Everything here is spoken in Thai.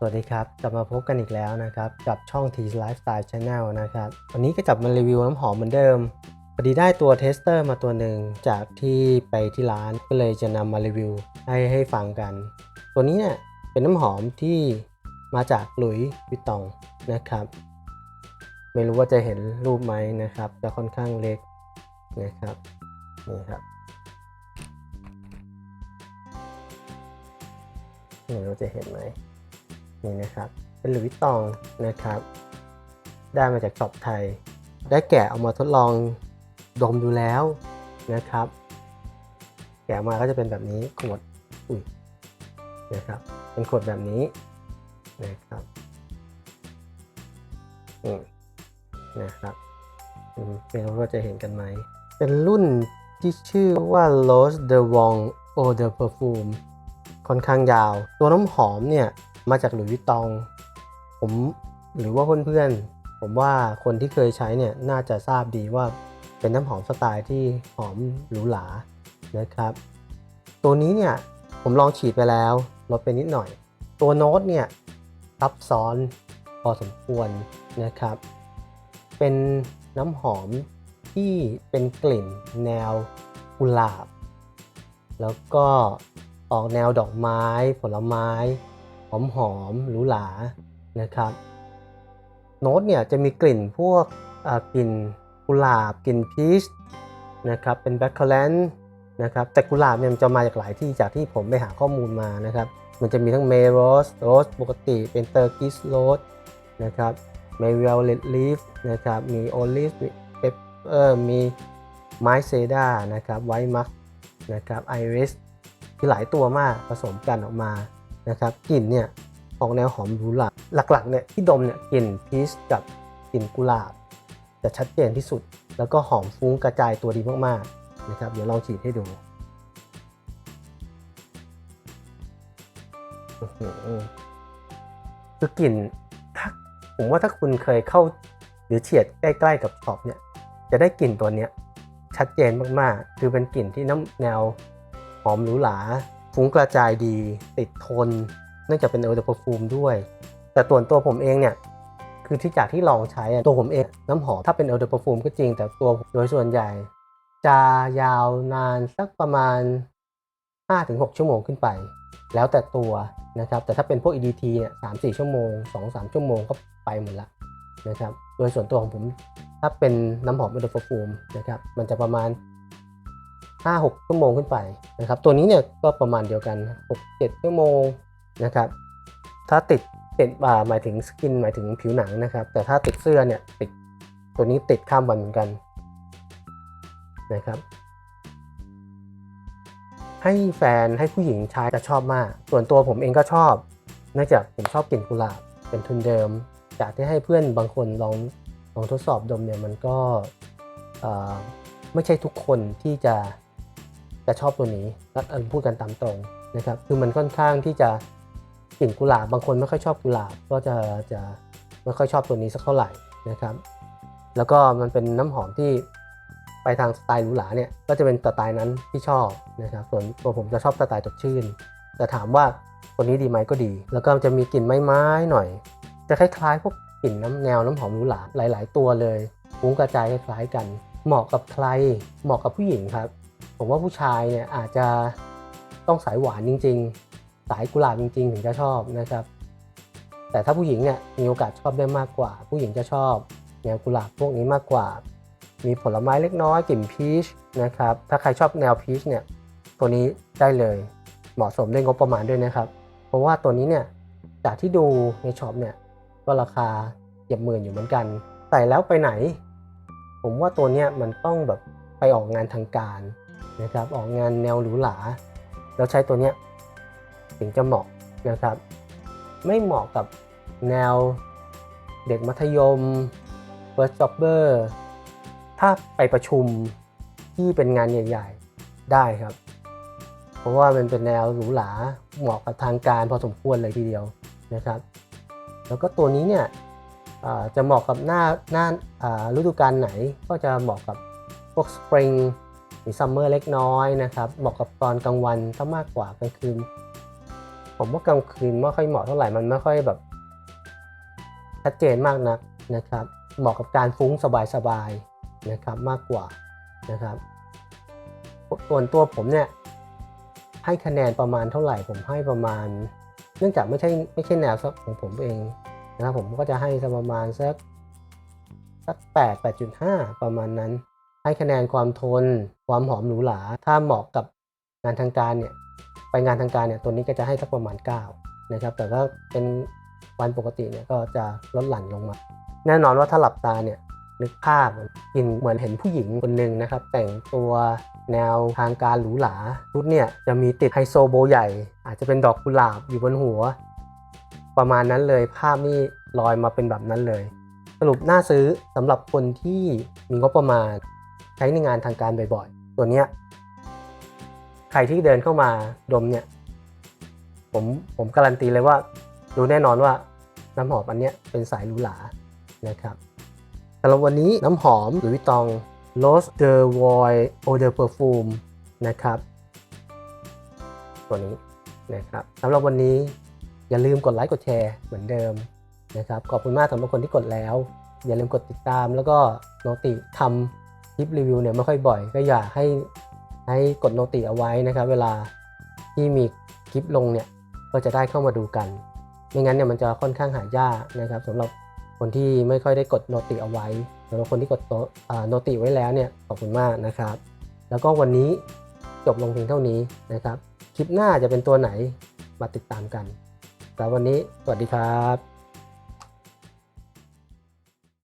สวัสดีครับ กลับมาพบกันอีกแล้วนะครับ กับช่อง T Lifestyle Channel นะครับ วันนี้ก็จับมารีวิวน้ำหอมเหมือนเดิมพอดีได้ตัวเทสเตอร์มาตัวหนึ่งจากที่ไปที่ร้านก็เลยจะนำมารีวิวให้ให้ฟังกัน ตัวนี้เนี่ยเป็นน้ำหอมที่มาจากหลุยส์วิตตองนะครับ ไม่รู้ว่าจะเห็นรูปไหมนะครับ จะค่อนข้างเล็กนะครับนี่ครับไม่รู้จะเห็นไหม นี่นะครับ เป็นหลุยตตองนะครับ ได้มาจากช็อปไทย ได้แกะเอามาทดลองดมดูแล้วนะครับ แกะมาก็จะเป็นแบบนี้ขวดอุ้ยนะครับ เป็นขวดแบบนี้นะครับอืมนะครับอืมไม่รู้ว่าจะเห็นกันไหม เป็นรุ่นที่ชื่อว่า Rose de Wong Eau de Perfume ค่อนข้างยาว ตัวน้ำหอมเนี่ย มาจากหลุยส์วิตตอง ผมหรือว่าเพื่อนๆ ผมว่าคนที่เคยใช้เนี่ยน่าจะทราบดีว่าเป็นน้ำหอมสไตล์ที่หอมหรูหรานะครับ ตัวนี้เนี่ยผมลองฉีดไปแล้วลดไปนิดหน่อย ตัวโน้ตเนี่ยซับซ้อนพอสมควรนะครับ เป็นน้ำหอมที่เป็นกลิ่นแนวกุหลาบ แล้วก็ออกแนวดอกไม้ผลไม้ หอมหอมๆหรูหรานะครับ โน้ตเนี่ยจะมีกลิ่นพวกกลิ่นกุหลาบกลิ่นพีชนะครับเป็นแบ็คเคอร์แลนนะครับแต่กุหลาบเนี่ยมันจะมาจากหลายที่จากที่ผมไปหาข้อมูลมานะครับ มันจะมีทั้งเมโรสโรสปกติ เป็นเตอร์กิสโรสนะครับเมเวลเลดลีฟนะครับมีโอลิฟมีเปปเปอร์มีไม้เซดานะครับไวท์มักนะครับไอริสคือหลายตัวมากผสมกันออกมา นะครับกลิ่นเนี่ยออกแนวหอมหรูหราหลักๆเนี่ยที่ดมเนี่ยกลิ่นพีชกับกลิ่นกุหลาบจะชัดเจนที่สุด แล้วก็หอมฟุ้งกระจายตัวดีมากๆนะครับเดี๋ยวลองฉีดให้ดูคือกลิ่นถ้าผมว่าถ้าคุณเคยเข้าหรือเฉียดใกล้ๆกับช็อปเนี่ยจะได้กลิ่นตัวเนี้ยชัดเจนมากๆ คือเป็นกลิ่นที่น้ำแนวหอมหรูหรา ฟุ้งกระจายดี ติดทน เนื่องจากเป็นเอลเดอร์ฟูมด้วย แต่ตัวตัวผมเองเนี่ยคือที่จากที่ลองใช้ตัวผมเองน้ำหอมถ้าเป็นเอลเดอร์ฟูมก็จริง แต่ตัวโดยส่วนใหญ่ จะยาวนานสักประมาณ 5-6 ชั่วโมงขึ้นไป แล้วแต่ตัวนะครับ แต่ถ้าเป็นพวก EDT เนี่ยสามสี่ชั่วโมง 2-3 ชั่วโมงก็ไปหมดละนะครับ โดยส่วนตัวของผมถ้าเป็นน้ำหอมเอลเดอร์ฟูมนะครับมันจะประมาณ 5-6 ชั่วโมงขึ้นไปนะครับตัวนี้เนี่ยก็ประมาณเดียวกัน 6-7 ชั่วโมงนะครับถ้าติดติดอ่าหมายถึงสกินหมายถึงผิวหนังนะครับ แต่ถ้าติดเสื้อเนี่ยติดตัวนี้ติดข้ามวันเหมือนกันนะครับให้แฟนให้ผู้หญิงใช้จะชอบมาก ส่วนตัวผมเองก็ชอบ เนื่องจากผมชอบกลิ่นกุหลาบเป็นทุนเดิม จากที่ให้เพื่อนบางคนลองลองทดสอบดมเนี่ยมันก็ไม่ใช่ทุกคนที่จะ จะชอบตัวนี้แล้วอันพูดกันตามตรงนะครับ คือมันค่อนข้างที่จะกลิ่นกุหลาบบางคนไม่ค่อยชอบกุหลาบก็จะจะไม่ค่อยชอบตัวนี้สักเท่าไหร่นะครับ แล้วก็มันเป็นน้ำหอมที่ไปทางสไตล์หรูหราเนี่ยก็จะเป็นสไตล์นั้นที่ชอบนะครับ ส่วนตัวผมจะชอบสไตล์สดชื่น แต่ถามว่าตัวนี้ดีไหมก็ดี แล้วก็จะมีกลิ่นไม้ๆหน่อย จะคล้ายๆพวกกลิ่นน้ำแนวน้ำหอมหรูหราหลาย ๆ ตัวเลยฟุ้งกระจายคล้ายๆกัน เหมาะกับใครเหมาะกับผู้หญิงครับ ผมว่าผู้ชายเนี่ยอาจจะต้องสายหวานจริง ๆ สายกุหลาบจริง ๆ ถึงจะชอบนะครับ แต่ถ้าผู้หญิงเนี่ยมีโอกาสชอบได้มากกว่า ผู้หญิงจะชอบแนวกุหลาบพวกนี้มากกว่า มีผลไม้เล็กน้อยกลิ่นพีชนะครับ ถ้าใครชอบแนวพีชเนี่ยตัวนี้ได้เลยเหมาะสมด้วยงบประมาณด้วยนะครับ เพราะว่าตัวนี้เนี่ยจากที่ดูในช็อปเนี่ยก็ราคาเหยียบหมื่นอยู่เหมือนกันใส่แล้วไปไหน ผมว่าตัวเนี้ยมันต้องแบบไปออกงานทางการ นะครับออกงานแนวหรูหราแล้วใช้ตัวเนี้ยถึงจะเหมาะนะครับ ไม่เหมาะกับแนวเด็กมัธยม first jobber ถ้าไปประชุมที่เป็นงานใหญ่ ๆ ได้ครับ เพราะว่ามันเป็นแนวหรูหราเหมาะกับทางการพอสมควรเลยทีเดียวนะครับ แล้วก็ตัวนี้เนี่ยจะเหมาะกับหน้าหน้าอ่าฤดูกาลไหนก็จะเหมาะกับพวกสปริง หรือซัมเมอร์เล็กน้อยนะครับเหมาะกับตอนกลางวันถ้ามากกว่ากลางคืน ผมว่ากลางคืนไม่ค่อยเหมาะเท่าไหร่มันไม่ค่อยแบบชัดเจนมากนักนะครับ เหมาะกับการฟุ้งสบายๆนะครับมากกว่านะครับ ส่วนตัวผมเนี่ยให้คะแนนประมาณเท่าไหร่ผมให้ประมาณ เนื่องจากไม่ใช่ไม่ใช่แนวของผมเองนะครับผมก็จะให้ประมาณสักสักแปดแปดจุดห้าประมาณนั้น ให้คะแนนความทน ความหอมหรูหราถ้าเหมาะกับงานทางการเนี่ยไปงานทางการเนี่ยตัวนี้ก็จะให้สักประมาณ 9 นะครับ แต่ว่าเป็นวันปกติเนี่ยก็จะลดหลั่นลงมา แน่นอนว่าถ้าหลับตาเนี่ยนึกภาพกินเหมือนเห็นผู้หญิงคนหนึ่งนะครับ แต่งตัวแนวทางการหรูหราชุดเนี่ยจะมีติดไฮโซโบใหญ่ อาจจะเป็นดอกกุหลาบอยู่บนหัว ประมาณนั้นเลยภาพนี่ลอยมาเป็นแบบนั้นเลย สรุปน่าซื้อสำหรับคนที่มีงบประมาณใช้ในงานทางการบ่อย ตัวเนี้ยใครที่เดินเข้ามาดมเนี่ย ผมผมการันตีเลยว่ารู้แน่นอนว่าน้ำหอมอันเนี้ยเป็นสายหรูหรานะครับสำหรับวันนี้น้ำหอมหรือวิตอง Rose de Voy Eau de Perfume นะครับ ตัวนี้นะครับสำหรับวันนี้อย่าลืมกดไลค์กดแชร์เหมือนเดิมนะครับ ขอบคุณมากสำหรับคนที่กดแล้ว อย่าลืมกดติดตามแล้วก็โนติทำ ลิปรีวิวเนี่ยไม่ค่อยบ่อย ก็อยากให้ให้กดโนติเอาไว้นะครับ เวลาที่มีคลิปลงเนี่ยก็จะได้เข้ามาดูกัน ไม่งั้นเนี่ยมันจะค่อนข้างหายากนะครับสำหรับคนที่ไม่ค่อยได้กดโนติเอาไว้สำหรับคนที่กดโนติไว้แล้วเนี่ยขอบคุณมากนะครับ แล้วก็วันนี้จบลงเพียงเท่านี้นะครับ คลิปหน้าจะเป็นตัวไหนมาติดตามกันสำหรับวันนี้สวัสดีครับ